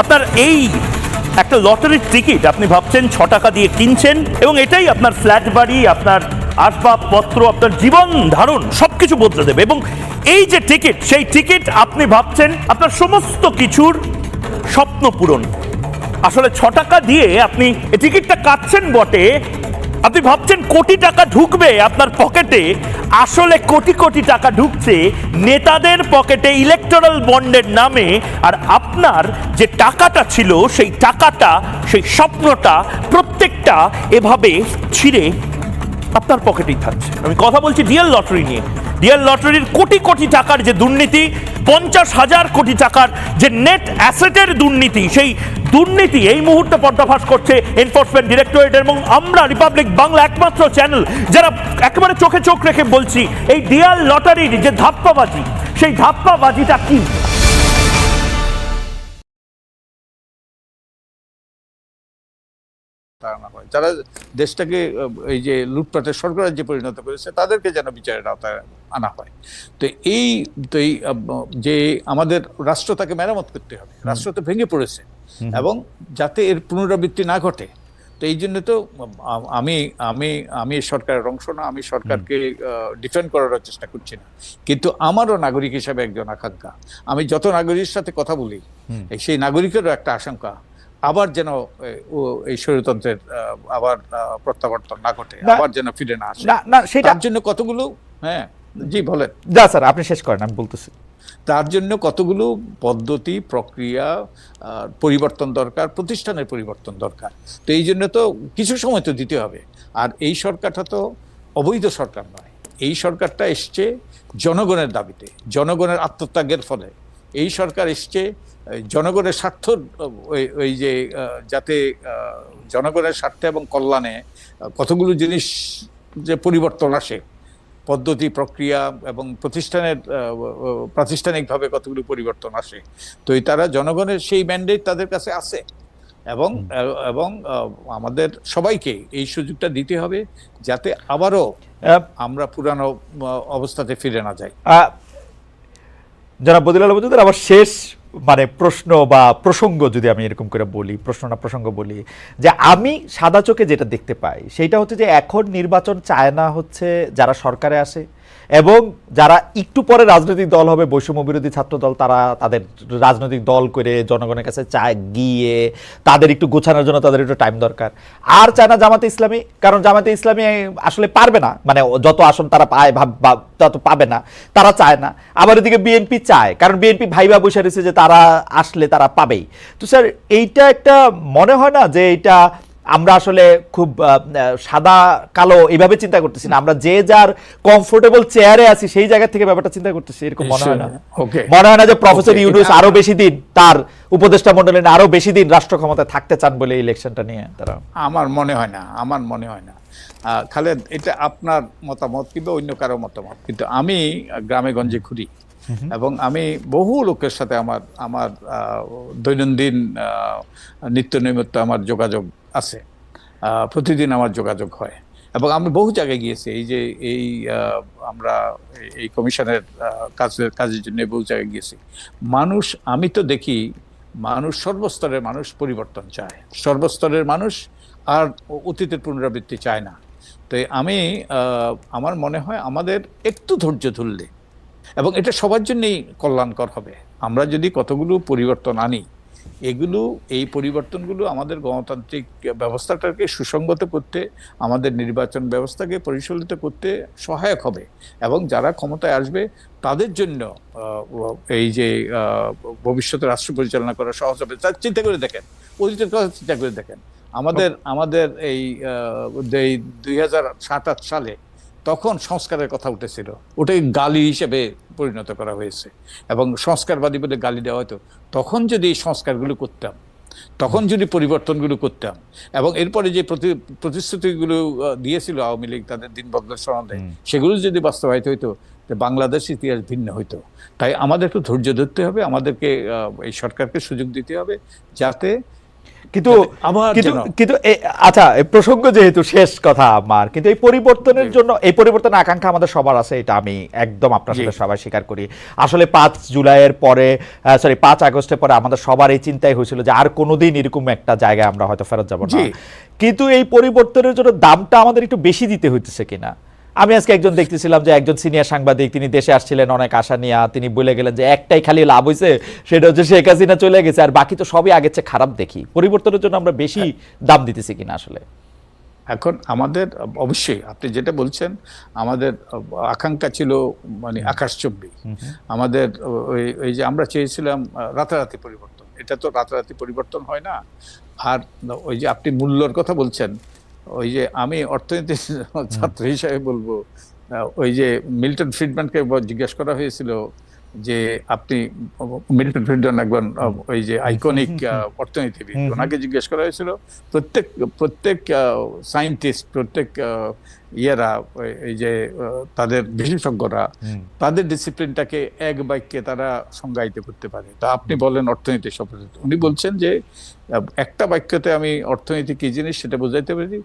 আপনার এই একটা লটারির টিকিট আপনি ভাবছেন ছ টাকা দিয়ে কিনছেন এবং এটাই আপনার ফ্ল্যাট বাড়ি, আপনার আসবাবপত্র, আপনার জীবন ধারণ সব কিছু বদলে দেবে এবং এই যে টিকিট, সেই টিকিট আপনি ভাবছেন আপনার সমস্ত কিছুর স্বপ্ন পূরণ। আসলে ছ টাকা দিয়ে আপনি টিকিটটা কাটছেন বটে, আপনি ভাবছেন কোটি টাকা ঢুকবে আপনার পকেটে আসলে কোটি কোটি টাকা ঢুকছে নেতাদের পকেটে ইলেকটোরাল বন্ডের নামে, আর আপনার যে টাকাটা ছিল, সেই টাকাটা, সেই স্বপ্নটা প্রত্যেকটা এভাবে ছিঁড়ে আপনার পকেটেই থাকছে। আমি কথা বলছি রিয়েল লটারি নিয়ে। ডিএল লটারির কোটি কোটি টাকার যে দুর্নীতি, পঞ্চাশ হাজার কোটি টাকার যে নেট অ্যাসেটের দুর্নীতি, সেই দুর্নীতি এই মুহূর্তে পর্দাফাস করছে এনফোর্সমেন্ট ডিরেক্টরেট এবং আমরা রিপাবলিক বাংলা একমাত্র চ্যানেল যারা একেবারে চোখে চোখ রেখে বলছি, এই রিয়াল লটারির যে ধাপ্পাবাজি, সেই ধাপ্পাবাজিটা কি? তা না হয়। যারা দেশটাকে এই যে লুটপাটের যে পরিণত করেছে তাদেরকে যেন বিচারের আওতায় আনা হয়। তো এই তো এই যে আমাদের রাষ্ট্র তাকে মেরামত করতে হবে রাষ্ট্র তো ভেঙে পড়েছে। এবং যাতে এর পুনরাবৃত্তি না ঘটে তো এই জন্য তো আমি আমি আমি সরকারের অংশ না আমি সরকারকে ডিফেন্ড করার চেষ্টা করছি না। কিন্তু আমারও নাগরিক হিসাবে একজন আকাঙ্ক্ষা। আমি যত নাগরিকের সাথে কথা বলি সেই নাগরিকেরও একটা আশঙ্কা আবার যেন এই স্বৈরতন্ত্রের আবার প্রত্যাবর্তন না ঘটে আবার যেন ফিরে না আসে। না না সেটা তার জন্য কতগুলো হ্যাঁ জি বলেন। যা স্যার আপনি শেষ করেন আমি বলতেছি। তার জন্য কতগুলো পদ্ধতি প্রক্রিয়া পরিবর্তন দরকার প্রতিষ্ঠানের পরিবর্তন দরকার। তো এই জন্য তো কিছু সময় তো দিতে হবে। আর এই সরকারটা তো অবৈধ সরকার নয়। এই সরকারটা এসছে জনগণের দাবিতে জনগণের আত্মত্যাগের ফলে। এই সরকার এসছে জনগণের স্বার্থ ওই যে যাতে জনগণের স্বার্থে এবং কল্যাণে কতগুলো জিনিস যে পরিবর্তন আসে পদ্ধতি প্রক্রিয়া এবং প্রতিষ্ঠানের প্রাতিষ্ঠানিকভাবে কতগুলো পরিবর্তন আসে তো এই তারা জনগণের সেই ম্যান্ডেট তাদের কাছে আছে এবং এবং আমাদের সবাইকে এই সুযোগটা দিতে হবে যাতে আবারও আমরা পুরানো অবস্থাতে ফিরে না যাই। যারা বদিলাল মজুমদার আবার শেষ মানে প্রশ্ন বা প্রসঙ্গ যদি আমি এরকম করে বলি, প্রশ্ন না প্রসঙ্গ বলি, যে আমি সাদা চোখে যেটা দেখতে পাই সেইটা হচ্ছে যে এখন নির্বাচন চায় না হচ্ছে যারা সরকারে আসে এবং যারা একটু পরে রাজনৈতিক দল হবে, বৈষম্য বিরোধী ছাত্র দল, তারা তাদের রাজনৈতিক দল করে জনগণের কাছে চায় গিয়ে তাদের একটু গোছানোর জন্য তাদের একটু টাইম দরকার। আর চায় না জামাতে ইসলামী, কারণ জামাতে ইসলামী আসলে পারবে না। মানে যত আসন তারা পায়, ভাব তত পাবে না, তারা চায় না। আবার এদিকে বিএনপি চায়, কারণ বিএনপি ভাইবা বসে রয়েছে যে তারা আসলে তারা পাবেই। তো স্যার এইটা একটা মনে হয় না যে এটা আমরা আসলে খুব সাদা কালো এইভাবে চিন্তা করতেছি না। আমরা যে যার কমফোর্টেবল চেয়ারে আছি সেই জায়গা থেকে ব্যাপারটা চিন্তা করতেছি এরকম মনে হয় না। মনে হয় না যে প্রফেসর ইউনুস আরও বেশি দিন তার উপদেষ্টা মন্ডলী আরও বেশি দিন রাষ্ট্র ক্ষমতায় থাকতে চান বলে ইলেকশনটা নিয়ে তারা আমার মনে হয় না আমার মনে হয় না। খালেদ এটা আপনার মতামত কিংবা অন্য কারও মতামত? কিন্তু আমি গ্রামে গঞ্জে ঘুরি এবং আমি বহু লোকের সাথে আমার আমার দৈনন্দিন নিত্য নৈমিত্য আমার যোগাযোগ আছে প্রতিদিন আমার যোগাযোগ হয়। এবং আমি বহু জায়গায় গিয়েছি, এই যে, এই আমরা এই- কমিশনের কাজের কাজের জন্য বহু জায়গায় গিয়েছি। মানুষ, আমি তো দেখি, মানুষ সর্বস্তরের মানুষ পরিবর্তন চায়। সর্বস্তরের মানুষ আর অতীতের পুনরাবৃত্তি চায় না। তো আমি আমার মনে হয় আমাদের একটু ধৈর্য ধরলে, এবং এটা সবার জন্যই কল্যাণকর হবে। আমরা যদি কতগুলো পরিবর্তন আনি এগুলো, এই পরিবর্তনগুলো আমাদের গণতান্ত্রিক ব্যবস্থাটাকে সুসংগত করতে, আমাদের নির্বাচন ব্যবস্থাকে পরিচালিত করতে সহায়ক হবে। এবং যারা ক্ষমতায় আসবে, তাদের জন্য এই যে ভবিষ্যতে রাষ্ট্র পরিচালনা করা সহজ হবে। তা চিন্তা করে দেখেন। অতীতের কথা চিন্তা করে দেখেন। আমাদের আমাদের এই দুই হাজার সালে তখন সংস্কারের কথা উঠেছিল। ওটাই গালি হিসেবে পরিণত করা হয়েছে। এবং সংস্কারবাদী বলে গালি দেওয়া হতো তখন যদি এই সংস্কারগুলো করতাম তখন যদি পরিবর্তনগুলো করতাম এবং এরপরে যে প্রতি- প্রতিশ্রুতিগুলো দিয়েছিল আওয়ামী লীগ তাদের দিন বদলের সনদে সেগুলো যদি বাস্তবায়িত হইতো বাংলাদেশ ইতিহাস ভিন্ন হইতো। তাই আমাদের একটু ধৈর্য ধরতে হবে আমাদেরকে এই সরকারকে সুযোগ দিতে হবে যাতে কিন্তু আবার কিন্তু কিন্তু আচ্ছা এই প্রসঙ্গ যেহেতু শেষ কথা আমার কিন্তু এই পরিবর্তনের জন্য এই পরিবর্তনের আকাঙ্ক্ষা আমাদের সবার আছে এটা আমি একদম আপনার সাথে সবাই স্বীকার করি। আসলে পাঁচ জুলাইয়ের পরে সরি পাঁচ আগস্টের পরে আমাদের সবার এই চিন্তাই হয়েছিল যে আর কোনোদিন এরকম একটা জায়গায় আমরা হয়তো ফেরত যাব না। কিন্তু এই পরিবর্তনের জন্য দামটা আমাদের একটু বেশি দিতে হইতেছে কিনা। আমি আজকে একজন দেখতেছিলাম যে একজন সিনিয়র সাংবাদিক তিনি দেশে আসছিলেন অনেক আশা নিয়ে তিনি বলে গেলেন যে একটাই খালি লাভ হয়েছে সেটা হচ্ছে শেখ হাসিনা চলে গেছে আর বাকি তো সবই আগের চেয়ে খারাপ দেখি। পরিবর্তনের জন্য আমরা বেশি দাম দিতেছি কিনা আসলে? এখন আমাদের অবশ্যই আপনি যেটা বলছেন আমাদের আকাঙ্ক্ষা ছিল মানে আকাশচুম্বী আমাদের ওই ওই যে আমরা চেয়েছিলাম রাতারাতি পরিবর্তন। এটা তো রাতারাতি পরিবর্তন হয় না। আর ওই যে আপনি মূল্যর কথা বলছেন ওই যে আমি অর্থনীতি ছাত্র হিসাবে বলব ওই যে মিল্টন ফ্রিডম্যানকে জিজ্ঞেস করা হয়েছিল যে আপনি মিল্টন ফ্রিডম্যান একজন ওই যে আইকনিক অর্থনীতিবিদ। ওনাকে জিজ্ঞেস করা হয়েছিল প্রত্যেক প্রত্যেক সায়েন্টিস্ট প্রত্যেক ইয়েরা এই যে তাদের বিশেষজ্ঞরা তাদের ডিসিপ্লিনটাকে এক বাক্যে তারা সংজ্ঞায়িত করতে পারে। তা আপনি বলেন অর্থনীতি সম্পর্কে। উনি বলছেন যে একটা বাক্যতে আমি অর্থনীতি কি জিনিস সেটা বোঝাইতে পারি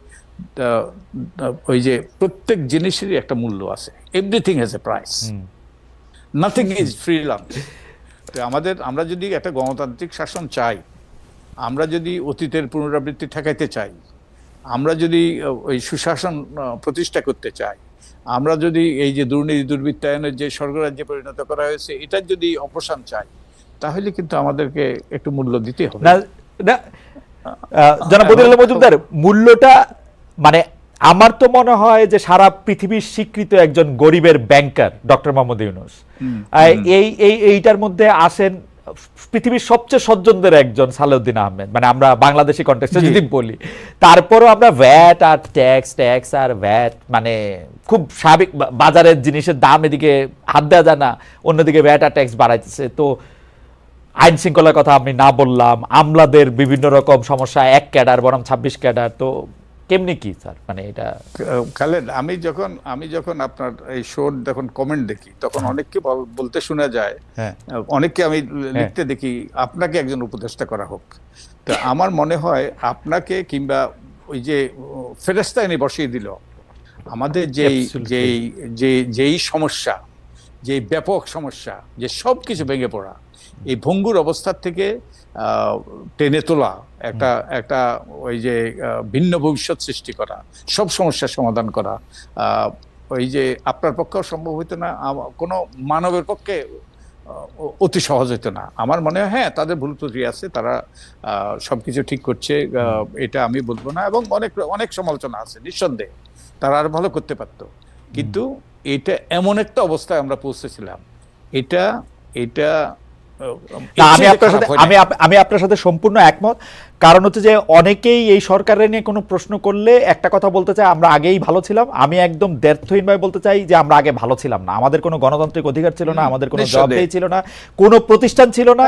ওই যে প্রত্যেক জিনিসেরই একটা মূল্য আছে। Everything has a price nothing is free lunch তো আমাদের আমরা যদি একটা গণতান্ত্রিক শাসন চাই আমরা যদি অতীতের পুনরাবৃত্তি ঠেকাইতে চাই আমরা যদি ওই সুশাসন প্রতিষ্ঠা করতে চাই আমরা যদি এই যে দুর্নীতি দুর্বৃত্তায়নের যে স্বর্গরাজ্যে পরিণত করা হয়েছে এটার যদি অবসান চাই তাহলে কিন্তু আমাদেরকে একটু মূল্য দিতে হবে। না না জনাব মজুমদার মূল্যটা মানে আমার তো মনে হয় যে সারা পৃথিবীর স্বীকৃত একজন গরিবের ব্যাংকার ডক্টর মোহাম্মদ ইউনুস। এই এই এইটার মধ্যে আসেন পৃথিবীর সবচেয়ে সজ্জনদের একজন সালেউদ্দিন আহমেদ। মানে আমরা বাংলাদেশি কন্টেক্সটে জি। যদি বলি। তারপরও আমরা ভ্যাট আর ট্যাক্স ট্যাক্স আর ভ্যাট মানে খুব স্বাভাবিক বাজারের জিনিসের দাম এদিকে হাত দেওয়া যায় না অন্যদিকে ভ্যাট আর ট্যাক্স বাড়াইতেছে। তো আইন শৃঙ্খলার কথা আমি না বললাম আমলাদের বিভিন্ন রকম সমস্যা এক ক্যাডার বরং ছাব্বিশ ক্যাডার তো কেমনি কি স্যার? মানে এটা খালেদ আমি যখন আমি যখন আপনার এই শোর যখন কমেন্ট দেখি তখন অনেককে বলতে শোনা যায় হ্যাঁ। অনেককে আমি লিখতে দেখি আপনাকে একজন উপদেষ্টা করা হোক। তো আমার মনে হয় আপনাকে কিংবা ওই যে ফেরেস্তা এনে বসিয়ে দিল আমাদের যেই যেই যে যেই সমস্যা যে ব্যাপক সমস্যা যে সব কিছু ভেঙে পড়া এই ভঙ্গুর অবস্থার থেকে টেনে তোলা একটা একটা ওই যে ভিন্ন ভবিষ্যৎ সৃষ্টি করা সব সমস্যার সমাধান করা ওই যে আপনার পক্ষেও সম্ভব হইতো না কোনো মানবের পক্ষে অতি সহজ হতো না। আমার মনে হয় হ্যাঁ তাদের ভুল ত্রুটি আছে তারা সব কিছু ঠিক করছে এটা আমি বলব না এবং অনেক অনেক সমালোচনা আছে নিঃসন্দেহে তারা আর ভালো করতে পারতো। কিন্তু এটা এমন একটা অবস্থায় আমরা পৌঁছেছিলাম। এটা এটা আমি আপনার সাথে আমি আমি আপনার সাথে সম্পূর্ণ একমত। কারণ হচ্ছে যে অনেকেই এই সরকারের নিয়ে কোনো প্রশ্ন করলে একটা কথা বলতে চাই আমরা আগেই ভালো ছিলাম। আমি একদম দ্ব্যর্থহীনভাবে বলতে চাই যে আমরা আগে ভালো ছিলাম না। আমাদের কোনো গণতান্ত্রিক অধিকার ছিল না আমাদের কোনো। জবাবদেহি ছিল না কোনো প্রতিষ্ঠান ছিল না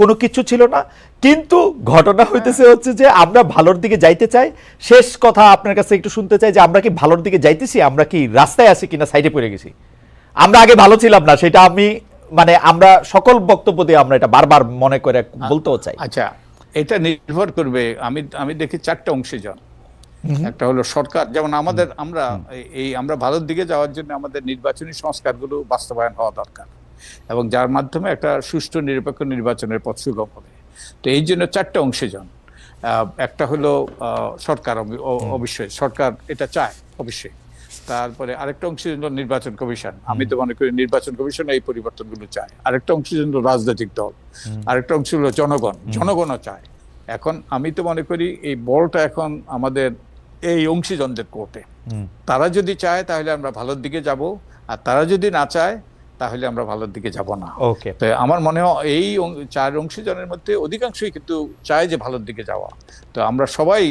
কোনো কিছু ছিল না। কিন্তু ঘটনা হইতেছে হচ্ছে যে আমরা ভালোর দিকে যাইতে চাই। শেষ কথা আপনার কাছে একটু শুনতে চাই যে আমরা কি ভালোর দিকে যাইতেছি? আমরা কি রাস্তায় আছি কিনা সাইডে পড়ে গেছি? আমরা আগে ভালো ছিলাম না সেটা আমি মানে আমরা সকল বক্তব্য দিয়ে আমরা এটা বারবার মনে করে বলতেও চাই। আচ্ছা এটা নির্ভর করবে আমি আমি দেখি চারটা অংশীজন একটা হলো সরকার যেমন আমাদের আমরা এই- আমরা ভালোর দিকে যাওয়ার জন্য আমাদের নির্বাচনী সংস্কারগুলো বাস্তবায়ন হওয়া দরকার। এবং যার মাধ্যমে একটা সুষ্ঠু নিরপেক্ষ নির্বাচনের পথ সুগম হবে। তো এই জন্য চারটা অংশীজন আহ, একটা হলো সরকার অবশ্যই সরকার এটা চায় অবশ্যই। তারপরে আরেকটা অংশ নির্বাচন কমিশন। আমি তো মনে করি নির্বাচন কমিশন এই পরিবর্তনগুলো চায়। আরেকটা অংশ রাজনৈতিক দল। আরেকটা অংশ হলো জনগণ। জনগণও চায়। এখন আমি তো মনে করি এই বলটা এখন আমাদের এই অংশীজনদের কোর্টে। তারা যদি চায় তাহলে আমরা ভালোর দিকে যাব। আর তারা যদি না চায় তাহলে আমরা ভালোর দিকে যাব না। ওকে। তো আমার মনে হয় এই চার অংশীজনের মধ্যে অধিকাংশই কিন্তু চায় যে ভালোর দিকে যাওয়া। তো আমরা সবাই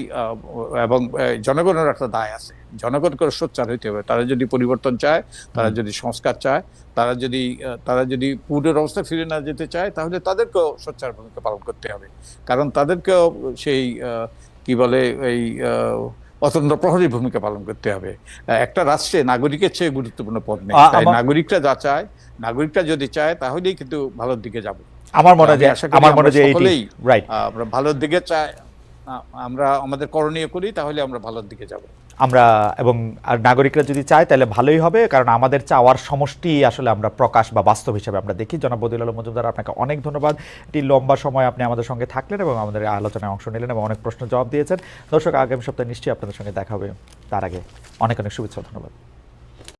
এবং জনগণের একটা দায় আছে। জনগণকে সোচ্চার হইতে হবে। তারা যদি পরিবর্তন চায় তারা যদি সংস্কার চায় তারা যদি তারা যদি পূর্বের অবস্থা ফিরে না যেতে চায় তাহলে তাদেরকেও সোচ্চার ভূমিকা পালন করতে হবে। কারণ তাদেরকেও সেই কি বলে এই অতন্ত্র প্রহরী ভূমিকা পালন করতে হবে। একটা রাষ্ট্রে নাগরিকের চেয়ে গুরুত্বপূর্ণ পদ নেই। তাই নাগরিকরা যা চায় নাগরিকরা যদি চায় তাহলেই কিন্তু ভালোর দিকে যাব। আমার মনে হয় আমার মনে হয় রাইট আমরা ভালোর দিকে চাই। আ- আমরা আমাদের করণীয় করি, তাহলে আমরা ভালোর দিকে যাব। আমরা এবং আর নাগরিকরা যদি চায়, তাহলে ভালোই হবে, কারণ আমাদের চাওয়ার সমষ্টি আসলে আমরা প্রকাশ বা বাস্তব হিসেবে আমরা দেখি। জনাব বদিল আলম মজুমদার, আপনাকে অনেক ধন্যবাদ। একটি লম্বা সময় আপনি আমাদের সঙ্গে থাকলেন এবং আমাদের আলোচনায় অংশ নিলেন এবং অনেক প্রশ্ন জবাব দিয়েছেন। দর্শক, আগামী সপ্তাহে নিশ্চয়ই আপনাদের সঙ্গে দেখা হবে। তার আগে অনেক অনেক শুভেচ্ছা ধন্যবাদ।